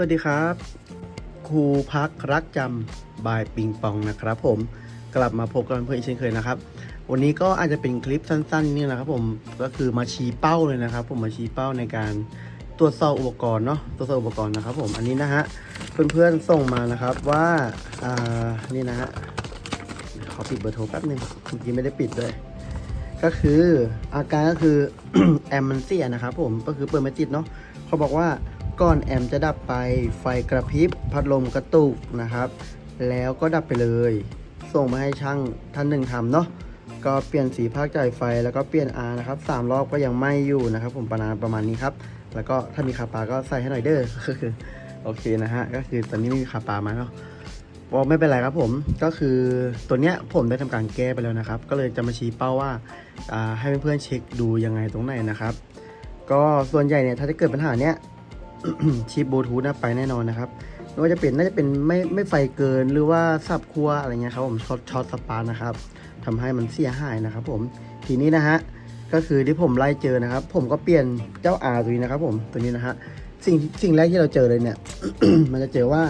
วัสดีครับ ครูพักรักจำบายปิงปองนะครับ ผมกลับมาพบกันเพื่อนอีกเช่นเคยนะครับ วันนี้ก็อาจจะเป็นคลิปสั้นๆนี่นะครับ ผมก็คือมาชี้เป้าเลยนะครับ ผมมาชี้เป้าในการตรวจสอบอุปกรณ์เนาะตรวจสอบอุปกรณ์นะครับ ผมอันนี้นะฮะเพื่อนๆส่งมานะครับว่าอ่านี่นะฮะขอปิดเบอร์โทรแป๊บนึงเมื่อกี้ไม่ได้ปิดด้วยก็คืออาการก็คือแอมมันเสียนะครับผมก็คือเปิดไม่ติดเนาะเขาบอกว่า ก่อนแอมจะดับไปไฟกระพริบพัดลมกระตุกนะครับ แล้วก็ดับไปเลย ส่งมาให้ช่างท่านหนึ่งทำเนาะก็เปลี่ยนสีภาคจ่ายไฟแล้วก็เปลี่ยนอานะครับสามรอบก็ยังไหม่อยู่นะครับผมประมาณประมาณนี้ครับ แล้วก็ถ้ามีคาปาก็ใส่ให้หน่อยเด้อโอเคนะฮะก็คือตอนนี้ไม่มีคาปามาเนาะบอกไม่เป็นไรครับผมก็คือตัวเนี้ยผมได้ทำการแก้ไปแล้วนะครับ ก็เลยจะมาชี้เป้าว่าอ่าให้เพื่อนๆเช็คดูยังไงตรงไหนนะครับ ก็ส่วนใหญ่เนี่ยถ้าจะเกิดปัญหาเนี้ย ชิปบลูทูธนะไปแน่นอนนะครับไม่ว่าจะเป็นน่าจะเป็นไม่ไม่ไฟเกินหรือว่าสับครัวอะไรเงี้ยครับผมช็อตช็อตสปาร์นะครับทำให้มันเสียหายนะครับ ผมทีนี้นะฮะก็คือที่ผมไล่เจอนะครับ ผมก็เปลี่ยนเจ้า R ตัวนี้นะครับ ผมตัวนี้นะฮะสิ่งสิ่งแรกที่เราเจอเลยเนี่ย มันจะเจอว่า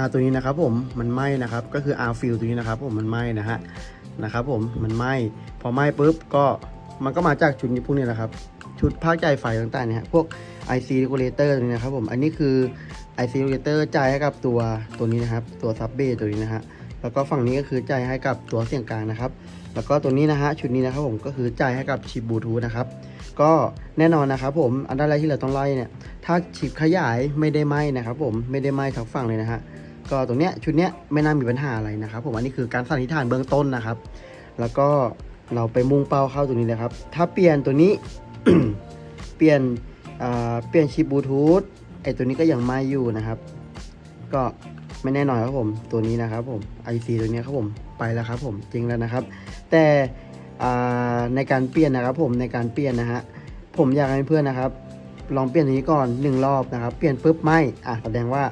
R ตัวนี้นะครับ ผมมันไหม้นะครับ ก็คือ R fill ตัวนี้นะครับ ผมมันไหม้นะฮะนะครับ ผมมันไหม้พอไหม้ปุ๊บก็มันก็มาจากชุดนี้พวกนี้นะครับ ชุดภาคจ่ายไฟต่างๆเนี่ยฮะพวก IC regulator ตัวนี้นะครับผม อันนี้คือ IC regulator จ่ายให้กับตัวตัวนี้นะครับ ตัวซับเบตัวนี้นะฮะ แล้วก็ฝั่งนี้ก็คือจ่ายให้กับตัวเสียงกลางนะครับ แล้วก็ตัวนี้นะฮะชุดนี้นะครับผมก็คือจ่ายให้กับชิปบลูทูธนะครับ ก็แน่นอนนะครับผมอันดับแรกที่เราต้องไล่เนี่ย ถ้าชิปขยายไม่ได้ไหมนะครับผมไม่ได้ไหมทั้งฝั่งเลยนะฮะ ก็ตรงเนี้ยชุดเนี้ยไม่น่ามีปัญหาอะไรนะครับ ผมอันนี้คือการสันนิษฐานเบื้องต้นนะครับ แล้วก็เราไปมุ่งเป้าเข้าตัวนี้เลยครับ ถ้าเปลี่ยนตัวนี้ เปลี่ยนเปลี่ยนชิปบลูทูธไอตัวนี้ก็ยังไม่อยู่นะครับ ก็ไม่แน่นอนครับผม ตัวนี้นะครับผม IC ตัวนี้ครับผมไปแล้วครับผมจริงแล้วนะครับ แต่ในการเปลี่ยนนะครับ ผมในการเปลี่ยนนะฮะผมอยากให้เพื่อนนะครับ ลองเปลี่ยนตัวนี้ก่อนหนึ่งรอบนะครับ เปลี่ยนปุ๊บไม่อะแสดงว่า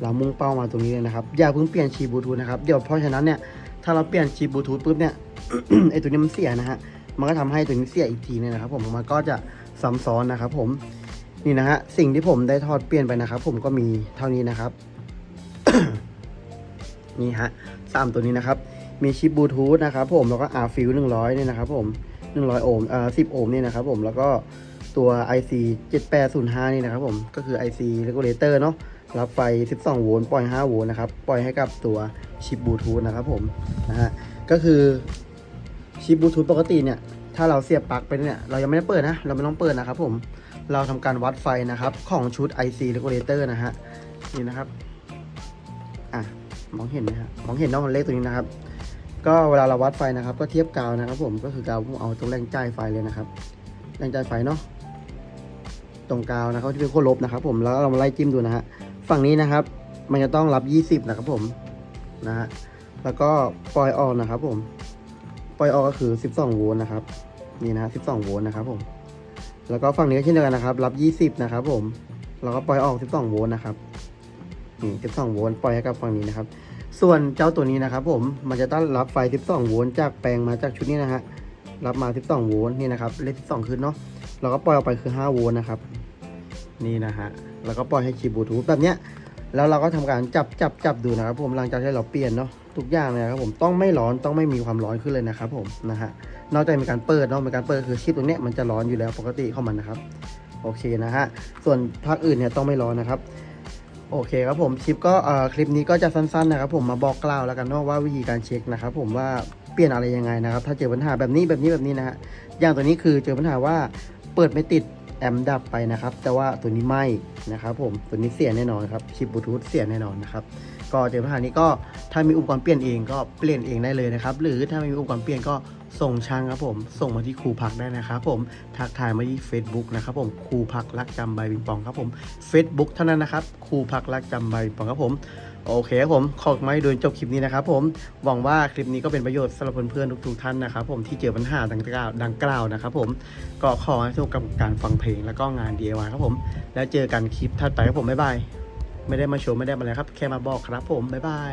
เรามุ่งเป้ามาตรงนี้เลยนะครับอย่าเพิ่งเปลี่ยนชีบลูทูธนะครับเดี๋ยวเพราะฉะนั้นเนี่ยถ้าเราเปลี่ยนชีบลูทูธปุ๊บเนี่ยไอตัวนี้มันเสียนะฮะ มันก็ทำให้ตัวนี้เสียอีกทีเนี่ยนะครับผมมันก็จะซ้ำซ้อนนะครับผมนี่นะฮะสิ่งที่ผมได้ทอดเปลี่ยนไปนะครับ ผมก็มีเท่านี้นะครับ นี่ฮะสามตัวนี้นะครับ มีชิปบลูทูธนะครับผมแล้วก็อาร์ฟิลหนึ่งร้อยเนี่ยนะครับผมหนึ่งร้อยโอห์มเอ่อสิบโอห์มเนี่ยนะครับผมแล้วก็ตัว IC 7805 นี่นะครับผมก็คือ IC regulator เนาะรับไฟ 12 โวลต์ปล่อย 5 โวลต์นะครับ ปล่อยให้กับตัวชิปบลูทูธนะครับผมนะฮะก็คือ ชิปบลูทูธปกติเนี่ย ถ้าเราเสียบปลั๊กไปเนี่ย เรายังไม่ได้เปิดนะ เราไม่ต้องเปิดนะครับผม เราทำการวัดไฟนะครับ ของชุด IC regulator นะฮะ นี่นะครับ อะ มองเห็นไหมฮะมองเห็นน้องเลขตัวนี้นะครับ ก็เวลาเราวัดไฟนะครับ ก็เทียบกาวนะครับ ผม ก็คือกาวผมเอาตรงแรงจ่ายไฟเลยนะครับ แรงจ่ายไฟเนาะ ตรงกาวนะครับที่เป็นขั้วลบนะครับผม แล้วเรามาไล่จิ้มดูนะฮะ ฝั่งนี้นะครับ มันจะต้องรับ 20 นะครับผม นะฮะ แล้วก็ปล่อยออกนะครับผม ปล่อยออกก็คือ 12 โวลต์นะครับ นี่นะฮะ12 โวลต์นะครับผม แล้วก็ฝั่งนี้ก็เช่นเดียวกันนะครับ รับ 20 นะครับ ผม แล้วก็ปล่อยออก 12 โวลต์นะครับ นี่12 โวลต์ปล่อยให้กับฝั่งนี้นะครับ ส่วนเจ้าตัวนี้นะครับ ผม มันจะต้องรับไฟ 12 โวลต์จากแปลงมาจากชุดนี้นะฮะ รับมา 12 โวลต์นี่นะครับ เลข12 ขึ้นเนาะเราก็ปล่อยออกไปคือ 5 โวลต์นะครับ นี่นะฮะ แล้วก็ปล่อยให้คีย์บลูทูธแบบเนี้ย แล้วเราก็ทำการจับจับจับดูนะครับผมหลังจากที่เราเปลี่ยนเนาะทุกอย่างเลยนะครับผมต้องไม่ร้อนต้องไม่มีความร้อนขึ้นเลยนะครับผมนะฮะนอกจากมีการเปิดเนาะมีการเปิดคือชิปตรงเนี้ยมันจะร้อนอยู่แล้วปกติของมันนะครับโอเคนะฮะส่วนภาคอื่นเนี่ยต้องไม่ร้อนนะครับโอเคครับผมคลิปก็เอ่อคลิปนี้ก็จะสั้นๆนะครับผมมาบอกกล่าวแล้วกันเนาะว่าวิธีการเช็คนะครับผมว่าเปลี่ยนอะไรยังไงนะครับ ถ้าเจอปัญหาแบบนี้แบบนี้แบบนี้นะฮะอย่างตัวนี้คือเจอปัญหาว่าเปิดไม่ติด แอมดับไปนะครับ แต่ว่าตัวนี้ไม่นะครับผมตัวนี้เสียแน่นอนครับชิปบลูทูธเสียแน่นอนนะครับก็เจอปัญหานี้ก็ถ้ามีอุปกรณ์เปลี่ยนเองก็เปลี่ยนเองได้เลยนะครับ หรือถ้าไม่มีอุปกรณ์เปลี่ยนก็ส่งช่างครับผม ส่งมาที่ครูพักได้นะครับผมทักทายมาที่ Facebook นะครับผมครูพักรักจำใบบิงปองครับผม Facebook เท่านั้นนะครับครูพักรักจำใบบิงปองครับผม โอเคครับผมขอบมากที่ดูจนจบคลิปนี้นะครับผมหวังว่าคลิปนี้ก็เป็นประโยชน์สำหรับเพื่อนๆทุกๆท่านนะครับผมที่เจอปัญหาดังกล่าวดังกล่าวนะครับผมก็ขอให้สนุกกับการฟังเพลงแล้วก็งาน DIY ครับผมแล้วเจอกันคลิปถัดไปครับผมบ๊ายบายไม่ได้มาโชว์ไม่ได้มาอะไรครับ แค่มาบอกครับผมบ๊ายบาย